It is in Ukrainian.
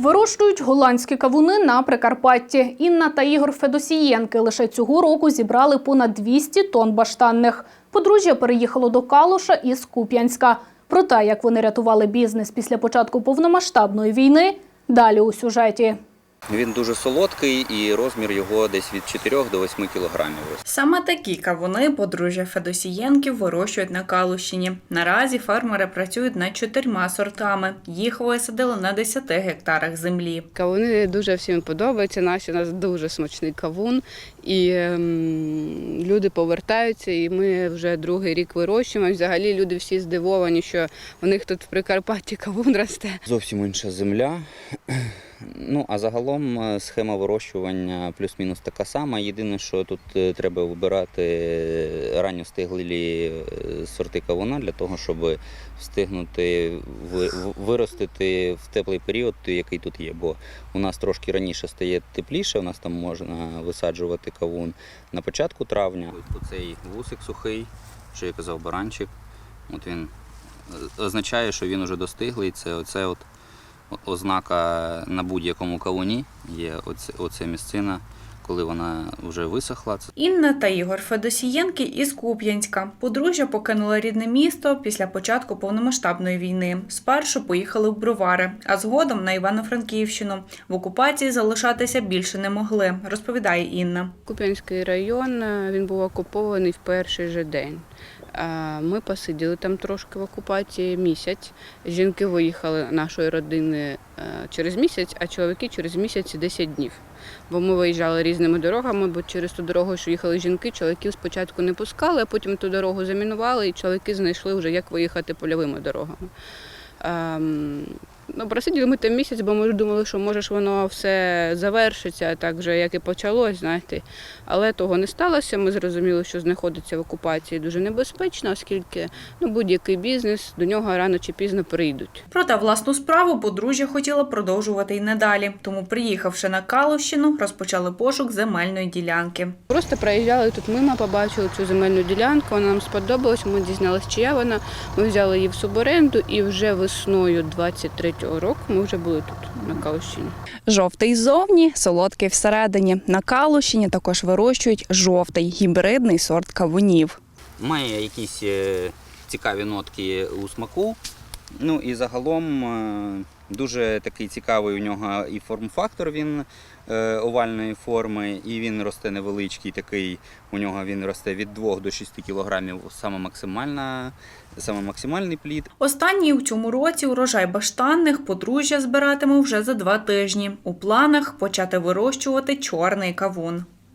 Вирощують голландські кавуни на Прикарпатті. Інна та Ігор Федосієнки лише цього року зібрали понад 200 тонн баштанних. Подружжя переїхало до Калуша із Куп'янська. Про те, як вони рятували бізнес після початку повномасштабної війни, далі у сюжеті. Він дуже солодкий і розмір його десь від 4 до 8 кілограмів. Саме такі кавуни подружжя Федосієнків вирощують на Калущині. Наразі фермери працюють над чотирма сортами. Їх висадили на 10 гектарах землі. Кавуни дуже всім подобаються. Наші у нас дуже смачний кавун, і ем, люди повертаються. І ми вже другий рік вирощуємо. Взагалі люди всі здивовані, що у них тут в Прикарпатті кавун росте. Зовсім інша земля. Ну, а загалом е, схема вирощування плюс-мінус така сама. Єдине, що тут е, треба вибирати е, сорти кавуна для того, щоб встигнути виростити в теплий період, який тут є. Бо у нас трошки раніше стає тепліше, у нас там можна висаджувати кавун на початку травня. Оцей вусик сухий, що я казав, баранчик. От він означає, що він уже достиглий. Це оце от ознака на будь-якому кавуні є оце, оце місцина, коли вона вже висохла. Інна та Ігор Федосієнки із Куп'янська. Подружжя покинули рідне місто після початку повномасштабної війни. Спершу поїхали в Бровари, а згодом на Івано-Франківщину. В окупації залишатися більше не могли, розповідає Інна. Куп'янський район е, він був окупований в перший же день. Ми посиділи там трошки в окупації місяць. Жінки виїхали нашої родини е, через місяць, а чоловіки через місяць і 10 днів. Бо ми виїжджали різними дорогами, бо через ту дорогу, що їхали жінки, чоловіків спочатку не пускали, а потім ту дорогу замінували, і чоловіки знайшли вже, як виїхати польовими дорогами. Ну, просиділи ми там місяць, бо ми думали, що може ж воно все завершиться, так же, як і почалось, знаєте. Але того не сталося. Ми зрозуміли, що знаходиться в окупації дуже небезпечно, оскільки ну, будь-який бізнес до нього рано чи пізно прийдуть. Проте власну справу подружжя хотіла продовжувати й надалі. Тому, приїхавши на Калущину, розпочали пошук земельної ділянки. Просто проїжджали тут мимо, побачили цю земельну ділянку, вона нам сподобалась, ми дізналися, чия вона. Ми взяли її в суборенду і вже весною 23-го року ми вже були тут, на Калущині. Жовтий ззовні, солодкий всередині. На Калущині також вирощують жовтий гібридний сорт кавунів. має якісь е, цікаві нотки у смаку. Ну і загалом е, дуже такий цікавий у нього і форм-фактор він е, овальної форми, і він росте невеличкий, такий у нього він росте від 2 до 6 кілограмів, саме максимальна, саме максимальний плід. Останній у цьому році урожай баштанних подружжя збиратиме вже за два тижні. У планах почати вирощувати чорний кавун.